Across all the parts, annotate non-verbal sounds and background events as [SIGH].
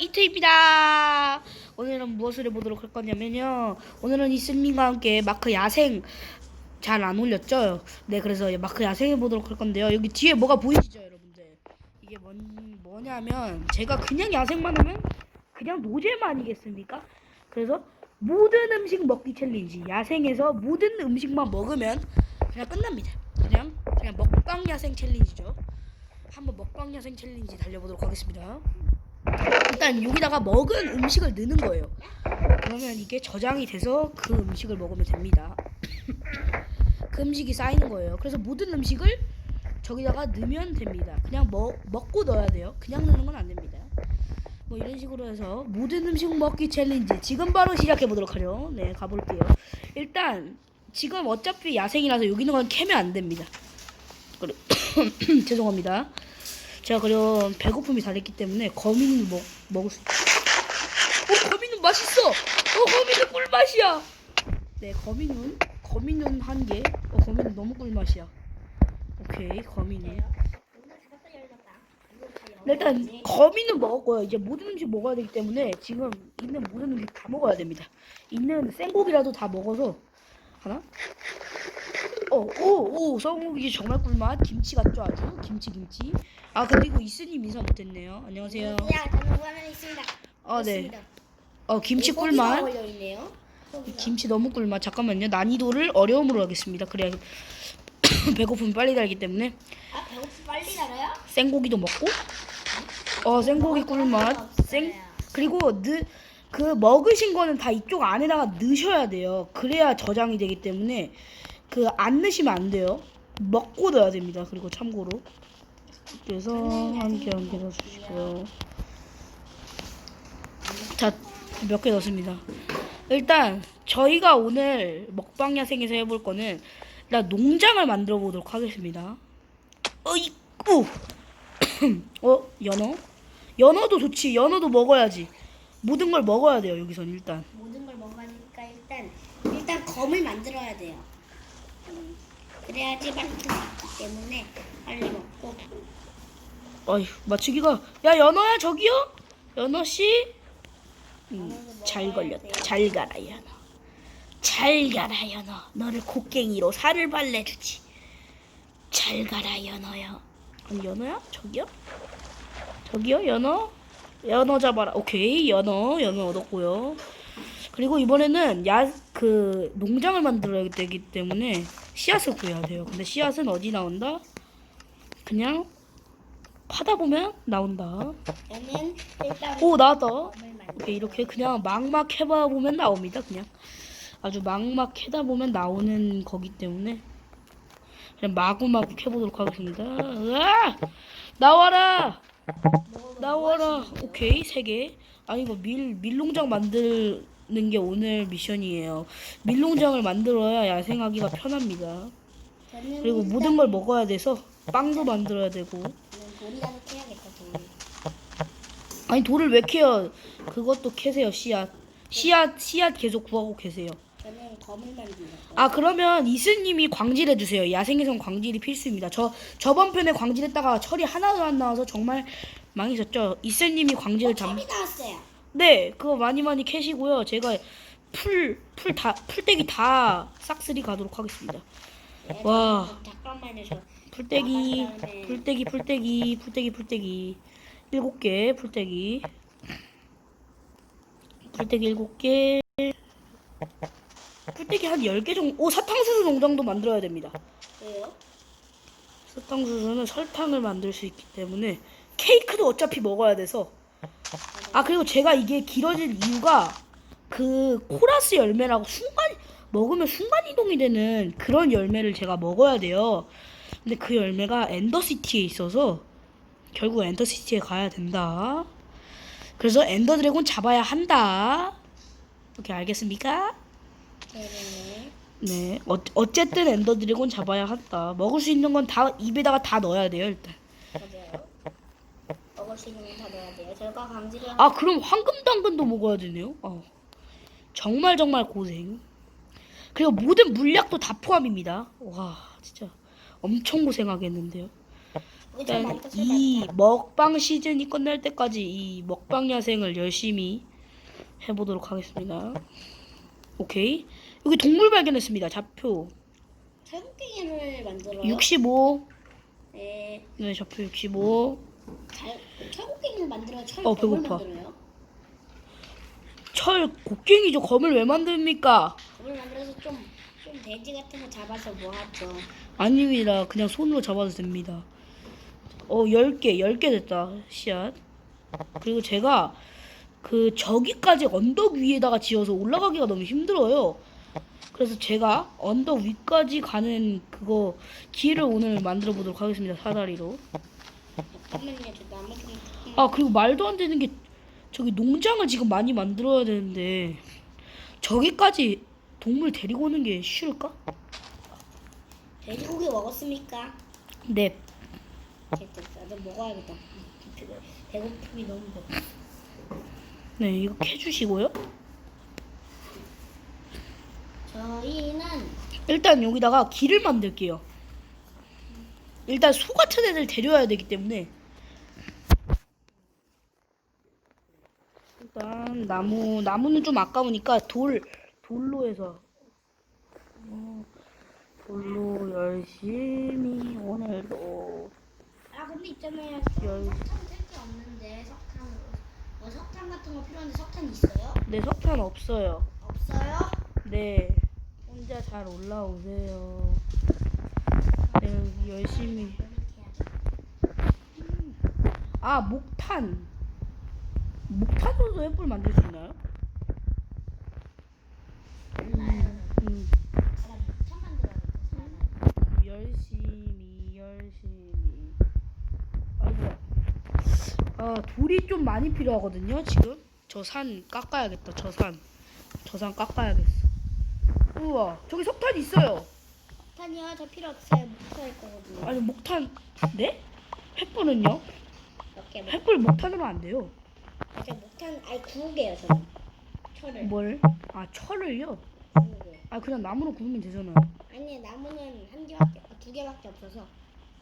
이트입니다. 오늘은 무엇을 해보도록 할 거냐면요. 오늘은 이슬님과 함께 마크 야생 잘 안 올렸죠? 네, 그래서 마크 야생 해보도록 할 건데요. 여기 뒤에 뭐가 보이시죠, 여러분들? 이게 뭔, 뭐냐면 제가 그냥 야생만 하면 그냥 노잼 아니겠습니까? 그래서 모든 음식 먹기 챌린지 야생에서 모든 음식만 먹으면 그냥 끝납니다. 그냥 그냥 먹방 야생 챌린지죠. 한번 먹방 야생 챌린지 달려보도록 하겠습니다. 일단 여기다가 먹은 음식을 넣는 거예요. 그러면 이게 저장이 돼서 그 음식을 먹으면 됩니다. [COUGHS] 그 음식이 쌓이는 거예요. 그래서 모든 음식을 저기다가 넣으면 됩니다. 그냥 먹, 먹고 넣어야 돼요. 그냥 넣는 건 안 됩니다. 뭐 이런 식으로 해서 모든 음식 먹기 챌린지 지금 바로 시작해 보도록 하죠. 네, 가볼게요. 일단 지금 어차피 야생이라서 여기 있는 건 캐면 안 됩니다. [COUGHS] 죄송합니다. 제가 그럼 배고픔이 다 됐기 때문에 거미는 먹, 먹을 수 있어. 어, 거미는 맛있어. 어, 거미는 꿀맛이야. 네, 거미는 거미는 한 개. 어, 거미는 너무 꿀맛이야. 오케이, 거미는. 네, 일단 거미는 먹었고요. 이제 모든 음식 먹어야 되기 때문에 지금 있는 모든 음식 다 먹어야 됩니다. 있는 생고기라도 다 먹어서 하나. 어, 오, 오, 썩고기 정말 꿀맛. 김치 같죠, 아주. 김치, 김치. 아, 그리고 이스님 인사 못했네요. 안녕하세요. 야, 저는 무한한 있습니다. 어, 네. 있습니다. 어, 김치 네, 고기가 꿀맛. 올려 있네요. 김치 너무 꿀맛. 잠깐만요. 난이도를 어려움으로 하겠습니다. 그래야 [COUGHS] 배고픔이 빨리 달기 때문에 아, 배고프 빨리 달아요? 생고기도 먹고. 어, 생고기 꿀맛. 생 그리고 느, 그 먹으신 거는 다 이쪽 안에다가 넣으셔야 돼요. 그래야 저장이 되기 때문에 그 안 넣으시면 안 돼요. 먹고 넣어야 됩니다. 그리고 참고로. 그래서 한 개 한 개 넣어주시고요. 자, 몇 개 넣습니다. 일단 저희가 오늘 먹방 야생에서 해볼 거는 일단 농장을 만들어 보도록 하겠습니다. 어이구. [COUGHS] 어 연어? 연어도 좋지. 연어도 먹어야지. 모든 걸 먹어야 돼요. 여기선 일단. 모든 걸 먹으니까 일단 일단 검을 만들어야 돼요. 음, 그래야지 맛있을 수 있기 때문에 빨리 먹고 어휴 맞추기가. 야 연어야 저기요. 연어 씨. 음, 잘 걸렸다. 잘 가라 연어. 잘 가라 연어. 너를 곡괭이로 살을 발라주지. 잘 가라 연어야. 아니 연어야? 저기요? 저기요 연어? 연어 잡아라. 오케이 연어 연어 얻었고요. 그리고 이번에는 야 그 농장을 만들어야 되기 때문에 씨앗을 구해야 돼요. 근데 씨앗은 어디 나온다? 그냥 파다 보면 나온다. 일단 오 나왔다. 만들. 오케이 이렇게 그냥 막막 해봐 보면 나옵니다. 그냥 아주 막막 해다 보면 나오는 거기 때문에 그냥 마구마구 해보도록 하겠습니다. 으아! 나와라. 나와라. 오케이 세 개. 아니 이거 밀 밀농장 만드는 게 오늘 미션이에요. 밀농장을 만들어야 야생하기가 편합니다. 그리고 모든 걸 먹어야 돼서 빵도 만들어야 되고. 돌이라도 캐야겠다. 돌. 아니 돌을 왜 캐요? 그것도 캐세요 씨앗. 씨앗 씨앗 계속 구하고 계세요. 저는 아 그러면 이슬님이 광질해 주세요. 야생에선 광질이 필수입니다. 저 저번 편에 광질했다가 철이 하나도 안 나와서 정말 망했었죠. 이슬님이 광질을 잠. 이 나왔어요. 네 그거 많이 많이 캐시고요. 제가 풀 풀 다 풀떼기 다 싹쓸이 가도록 하겠습니다. 와. 잠깐만요. 저 풀떼기 풀떼기 풀떼기 풀떼기 풀떼기 일곱 개 풀떼기 풀떼기 일곱 개 풀떼기 한 열 개 정도 오 사탕수수 농장도 만들어야 됩니다 왜요? 사탕수수는 설탕을 만들 수 있기 때문에 케이크도 어차피 먹어야 돼서 아 그리고 제가 이게 길어질 이유가 그 코라스 열매라고 순간 먹으면 순간 이동이 되는 그런 열매를 제가 먹어야 돼요. 근데 그 열매가 엔더시티에 있어서 결국 엔더시티에 가야 된다. 그래서 엔더 드래곤 잡아야 한다. 오케이 알겠습니까? 네네네. 네. 어, 어쨌든 엔더 드래곤 잡아야 한다. 먹을 수 있는 건 다 입에다가 다 넣어야 돼요 일단. 건다 넣어야 돼요. 저가 강제를 아 그럼 황금 당근도 먹어야 되네요. 어. 정말 정말 고생. 그리고 모든 물약도 다 포함입니다. 와 진짜 엄청 고생하겠는데요. 일단 이. 먹방 시즌이 끝날 때까지 이 먹방 야생을 열심히 해보도록 하겠습니다. 오케이. 여기 동물 발견했습니다. 좌표 철곡갱이를 만들어요. 65. 네, 네, 좌표 65. 잘, 철곡갱이를 만들어요. 철 어, 검을 배고파. 만들어요. 철 곡괭이죠. 검을 왜 만듭니까? 검을 만들어서 좀, 좀 돼지 같은 거 잡아서 모았죠. 아닙니다. 그냥 손으로 잡아도 됩니다. 어, 10개, 10개 됐다. 씨앗. 그리고 제가 그 저기까지 언덕 위에다가 지어서 올라가기가 너무 힘들어요. 그래서 제가 언덕 위까지 가는 그거 길을 오늘 만들어 보도록 하겠습니다. 사다리로. 잠깐만요. 저 나무 좀. 아, 그리고 말도 안 되는 게 저기 농장을 지금 많이 만들어야 되는데 저기까지 동물 데리고 오는 게 쉬울까? 돼지고기 먹었습니까? 네. 됐다. 나도 먹어야겠다. 배고- 배고픔이 너무 배고. 네, 이거 캐주시고요. 저희는 일단 여기다가 길을 만들게요. 일단 소 같은 애들 데려와야 되기 때문에 일단 나무 나무는 좀 아까우니까 돌 돌로 해서 어, 돌로 열심히 오늘도 아 근데 있잖아요. 열- 석탄 없는데 석탄 어, 석탄 같은 거 필요한데 석탄 있어요? 네 석탄 없어요. 없어요? 네 혼자 잘 올라오세요. 네, 열심히. 아 목탄. 목탄으로도 횃불 만들 수 있나요? 음, 만들어야겠다. 열심히 열심히. 아이고야. 아 돌이 좀 많이 필요하거든요 지금. 저 산 깎아야겠다 저산. 저 산 깎아야겠어. 우와 저기 석탄 있어요 석탄이요? 저 필요 없어요. 목탄일 거거든요. 아니 목탄 네? 횃불은요? 이렇게 목, 횃불 목탄으로 안 돼요 저 목탄 아니 구우게요 저는. 철을 뭘? 아 철을요? 구우게. 아 그냥 나무로 구우면 되잖아요 아니 나무는 한 개밖에 아, 두 개밖에 없어서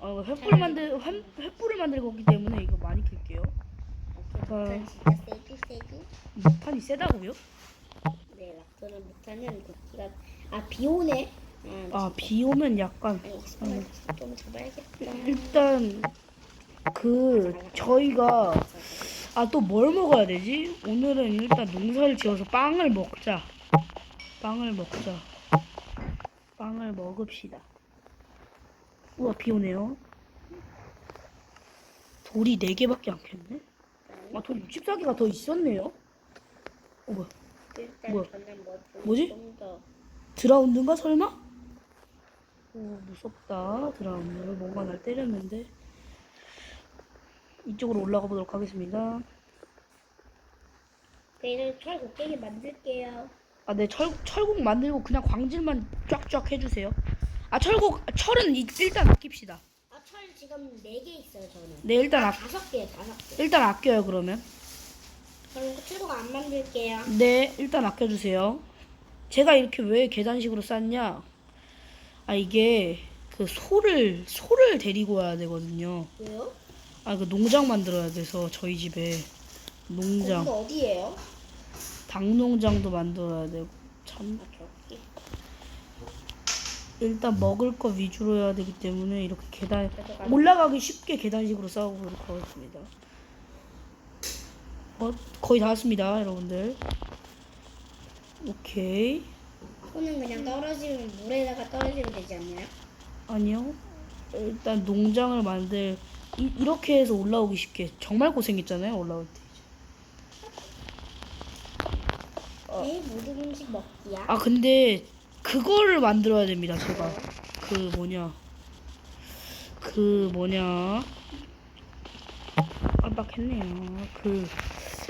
아 횃불 만들 횃, 횃불을 만들고 있기 때문에 이거 많이 킬게요 어. 목탄 진짜 세지 세지. 목탄이 세다고요? 네, 락토는 목탄은 고기가 아 비 오네. 아, 아비 오면 약간 아니 스파이더 좀 잡아야겠다. 일단 그 저희가 아 또 뭘 먹어야 되지? 오늘은 일단 농사를 지어서 빵을 먹자. 빵을 먹자. 빵을 먹읍시다. 우와 비 오네요. 돌이 네 개밖에 안 캤네. 아 돌 64개가 더 있었네요. 어 뭐야? 일단 뭐야? 저는 뭐 좀- 뭐지? 더. 드라운드인가 설마? 오 무섭다. 드라운드 뭔가 날 때렸는데. 이쪽으로 올라가 보도록 하겠습니다. 저희는 철 곡괭이 만들게요. 아네 철곡 만들고 그냥 광질만 쫙쫙 해주세요. 아 철곡 철은 이- 일단 아낍시다. 아 철 지금 네 개 있어요 저는. 네 일단 아 아, 다섯 개 다섯 개. 일단 아껴요 그러면. 그럼 철곡 안 만들게요. 네 일단 아껴주세요. 제가 이렇게 왜 계단식으로 쌌냐 아 이게 그 소를 소를 데리고 와야 되거든요 왜요? 아 그 농장 만들어야 돼서 저희 집에 농장 거기가 어디예요? 닭농장도 만들어야 되고 참아 저기. 일단 먹을 거 위주로 해야 되기 때문에 이렇게 계단 올라가기 쉽게 계단식으로 싸우도록 하겠습니다. 어 거의 다 왔습니다, 여러분들. 오케이 소는 그냥 떨어지면 물에다가 떨어지면 되지 않나요? 아니요. 일단 농장을 만들 이, 이렇게 해서 올라오기 쉽게 정말 고생했잖아요 올라올 때. 네 모든 음식 먹기야. 아 근데 그거를 만들어야 됩니다 제가 그 뭐냐 그 뭐냐 깜빡했네요 그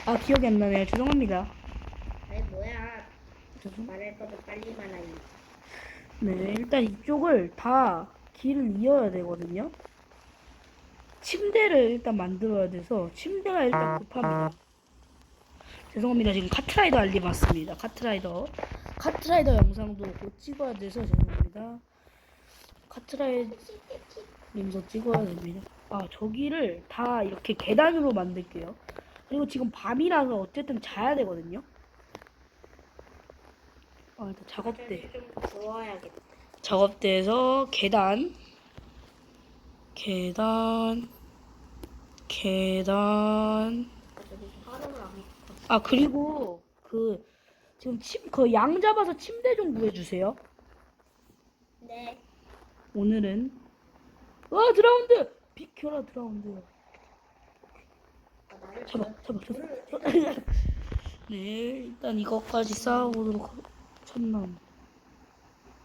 아 기억이 안 나네요 죄송합니다? 말할 거도 빨리 말하니. 네 일단 이쪽을 다 길을 이어야 되거든요. 침대를 일단 만들어야 돼서 침대가 일단 급합니다. 죄송합니다. 지금 카트라이더 알림 왔습니다. 카트라이더. 카트라이더 영상도 곧 찍어야 돼서 죄송합니다. 카트라이더 찍어야 됩니다. 아 저기를 다 이렇게 계단으로 만들게요. 그리고 지금 밤이라서 어쨌든 자야 되거든요. 아 일단 작업대. 좀 부어야겠다. 작업대에서 계단, 계단, 계단. 아 그리고 그 지금 침 그 양 잡아서 침대 좀 구해 주세요. 네. 오늘은 와 드라운드 비켜라 드라운드. 아, 잡아 잡아 잡아. [LAUGHS] 네 일단 이것까지 쌓아보도록 하- 참나무.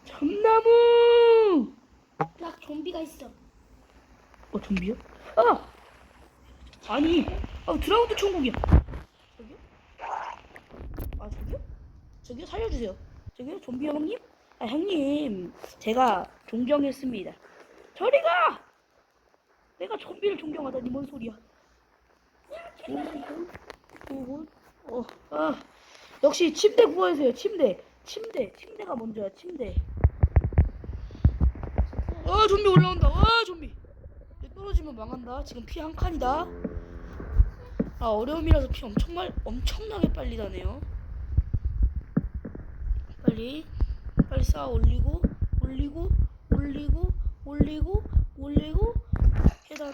참나무. 딱 좀비가 있어. 어 좀비요? 아 아니 아 드라운드 천국이야. 저기요? 아 저기요? 저기요 살려주세요. 저기요 좀비 형님? 아 형님 제가 존경했습니다. 저리 가! 내가 좀비를 존경하다니 뭔 소리야? 어, 어, 아, 역시 침대 구하세요. 침대, 침대, 침대가 먼저야. 침대. 아 좀비 올라온다. 와 좀비. 얘 떨어지면 망한다. 지금 피 한 칸이다. 아 어려움이라서 피 엄청 말 엄청나게 빨리 다네요. 빨리 빨리 쌓아 올리고 올리고 올리고 올리고 올리고 계단.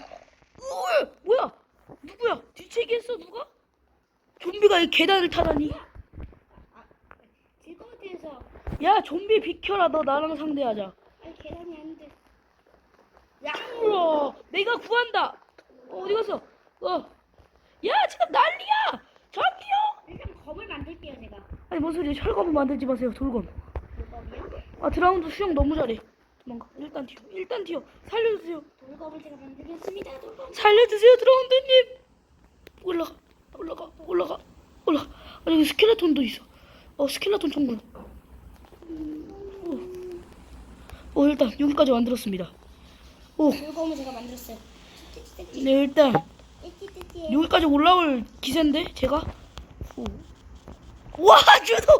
뭐야? 누구야? 뒤치기 했어 누가? 좀비가 이 계단을 타다니. 야 좀비 비켜라. 너 나랑 상대하자. 아니 계란이 안 돼. 야, 우와, 내가 구한다. 어, 어디 갔어? 어, 야, 지금 난리야. 저기요. 일단 검을 만들게요 제가. 아니 뭔 소리야? 철검을 만들지 마세요. 돌검. 돌검이요? 아 드라운드 수영 너무 잘해. 도망가. 일단 튀어. 일단 튀어. 살려주세요. 돌검을 제가 만들겠습니다. 돌검. 살려주세요, 드라운드님. 올라가, 올라가, 올라가, 올라가. 아 여기 스켈레톤도 있어. 어, 스켈레톤 천국. 어. 어, 일단 여기까지 만들었습니다. 오, 돌검을 제가 만들었어요. 네 일단. 여기까지 올라올 기세인데 제가 오. 와 주도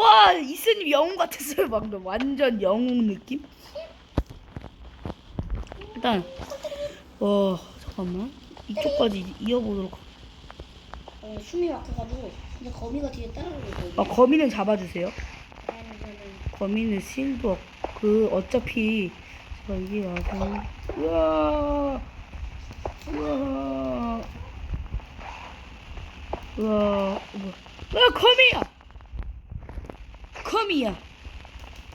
와 이스님 영웅 같았어요 방금 완전 영웅 느낌 일단 와 잠깐만 이쪽까지 이어보도록 하- 어, 숨이 막혀가지고 이제 거미가 뒤에 따라오고 있거든요. 아 거미는 잡아주세요 아, 네, 네. 거미는 실드 없- 그 어차피 제가 이게 와서 우와 우와 우와 우와 우와 거미야 거미야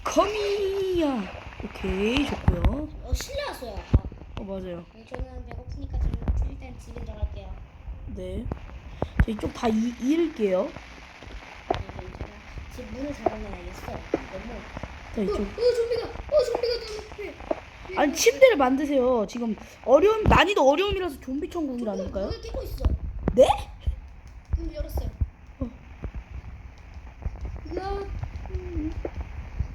거미야 오케이 좋고요 어 실내 왔어요. 아까. 어 맞아요 네, 저는 배고프니까 지금 일단 집에 들어갈게요. 네 저 이쪽 다 이, 잃을게요 네, 괜찮아. 집 문을 잡아놔야겠어. 너무. 자 이쪽 어 좀비가. 어 좀비가 좀. 아니 침대를 만드세요 지금 어려움 난이도 어려움이라서 좀비 천국이라니까요 문을 깨고 있어. 네? 문 열었어요. 어. 야, 음.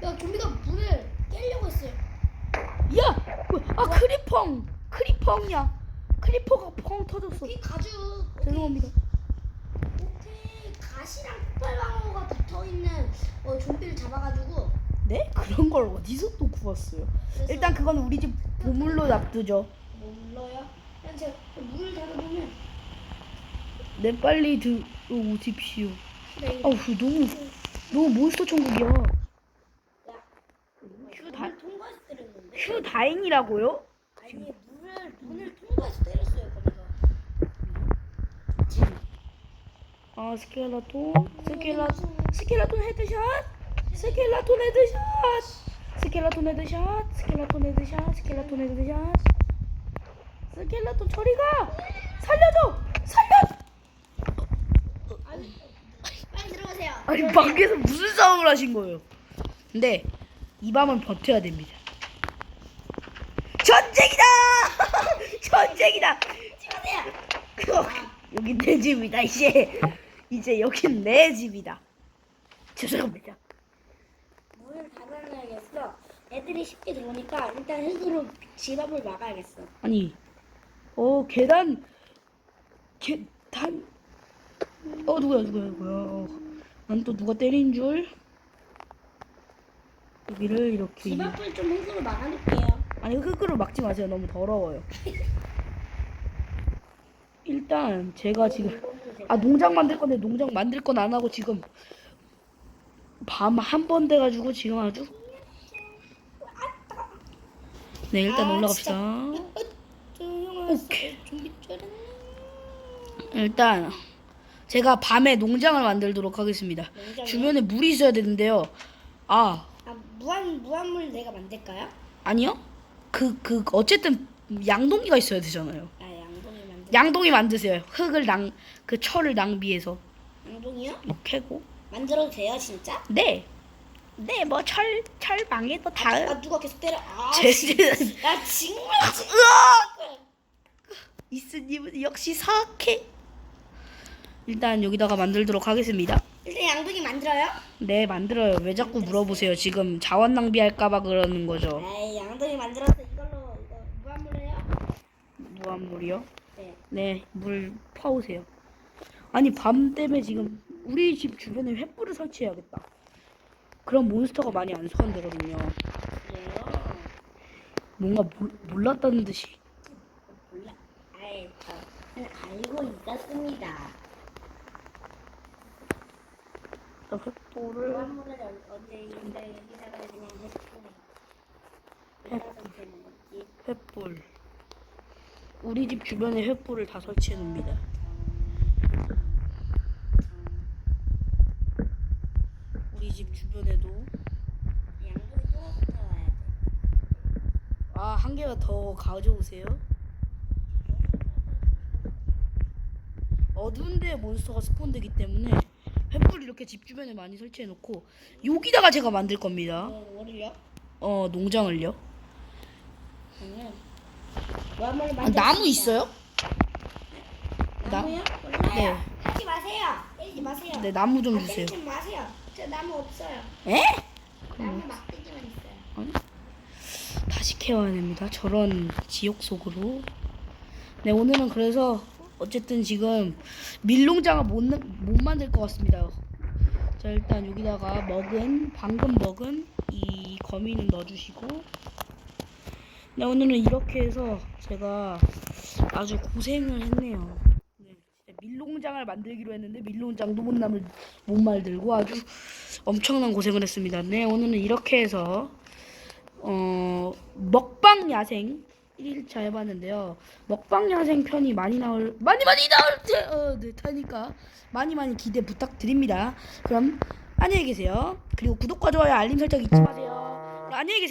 야 좀비가 문을 깨려고 했어요. 야! 그- 아 크리펑! 크리펑이야 크리퍼가 펑 터졌어 이 가죽. 죄송합니다 오케이 가시랑 폭발방어가 붙어 있는 어, 좀비를 잡아가지고. 네? [LAUGHS] 그런 걸 어디서 또 구웠어요? 그래서 일단 그건 우리 집 보물로 납두죠 몰라요. 그냥 제가 문을 닫아보면. 네 빨리 들어오십시오 네. 아우 너무 너무 몬스터 천국이야 야, 휴 다, 문을 통과해서 때렸는데. 휴 다행이라고요? 아니 문을 문을 통과해서 때렸어요 거기가. 아 스켈라톤 스켈라 스켈라톤 헤드샷 스켈라톤 헤드샷! 스켈라톤 헤드샷! 스켈라톤 헤드샷! 스켈라톤 헤드샷! 스켈라톤 저리가! 살려줘! 살려! 빨리 들어가세요. 아니 밖에서 무슨 싸움을 하신 거예요? 근데 이 밤은 버텨야 됩니다. 전쟁이다! [LAUGHS] 전쟁이다! 찍으세요. [LAUGHS] 여긴 내 집이다 이제. 이제 여긴 내 집이다. 죄송합니다. 애들이 쉽게 들어오니까 일단 흙으로 집 앞을 막아야겠어. 아니, 어 계단 계단 어 누구야 누구야 누구야? 어, 난또 누가 때린 줄 여기를 이렇게 집 앞을 좀 흙으로 막아놓을게요. 아니 흙으로 막지 마세요 너무 더러워요. 일단 제가 지금 아 농장 만들 건데 농장 만들 건 안 하고 지금 밤 한 번 돼가지고 지금 아주 네 일단 아, 올라갑시다. 오케이. 쩔은. 일단 제가 밤에 농장을 만들도록 하겠습니다. 농장이요? 주변에 물이 있어야 되는데요. 아 아 무한 무한물 내가 만들까요? 아니요. 그 그 어쨌든 양동이가 있어야 되잖아요. 아 양동이 만들. 양동이 만드세요. 흙을 낭 그 철을 낭비해서 양동이요? 뭐 캐고. 만들어도 돼요 진짜? 네. 네, 뭐 철 철망에도 다. 아 누가 계속 때려? 아 [LAUGHS] 제- 진- 야 정말 진- 으아! 이스님은 역시 사악해. 일단 여기다가 만들도록 하겠습니다. 일단 양동이 만들어요? 네, 만들어요. 왜 자꾸 물어보세요? 지금 자원 낭비할까봐 그러는 거죠. 에이 양동이 만들어서 이걸로 이거 무한물 해요? 무한물이요? 네. 네, 물 퍼오세요. 아니 밤 때문에 지금 우리 집 주변에 횃불을 설치해야겠다. 그럼 몬스터가 많이 안 소환되거든요. 그래요? 뭔가 몰, 몰랐다는 듯이. 몰라. 아이 저는 알고 있었습니다. 저 횃불을 무한물을 어- 언제 여기다 여기다가 그냥 되는 거지. 횃불. 우리 집 주변에 횃불을 다 설치해 놉니다. 주변에도 양동이 또 나와야 돼. 아 한 개만 더 가져오세요. 어두운 데 몬스터가 스폰되기 때문에 횃불 이렇게 집 주변에 많이 설치해 놓고 여기다가 제가 만들 겁니다. 어? 어 농장을요. 저는 무한물을 아, 나무 있어요? 나- 나무요? 몰라요. 네. 하지 마세요. 때리지 마세요. 네 나무 좀 아, 주세요. 때리지 마세요. 저 나무 없어요. 에? 나무 막대기만 있어요. 다시 캐와야 됩니다. 저런 지옥 속으로. 네 오늘은 그래서 어쨌든 지금 밀농장을 못, 나- 못 만들 것 같습니다. 자 일단 여기다가 먹은 방금 먹은 이 거미는 넣어주시고 네 오늘은 이렇게 해서 제가 아주 고생을 했네요. 밀농장을 만들기로 했는데 밀농장도 못 남을 못 만들고 아주 엄청난 고생을 했습니다. 네 오늘은 이렇게 해서 어 먹방 야생 1일차 해봤는데요. 먹방 야생 편이 많이 나올 많이 많이 나올 때 어, 네, 타니까 많이 많이 기대 부탁드립니다. 그럼 안녕히 계세요. 그리고 구독과 좋아요 알림 설정 잊지 마세요. 안녕히 계세요.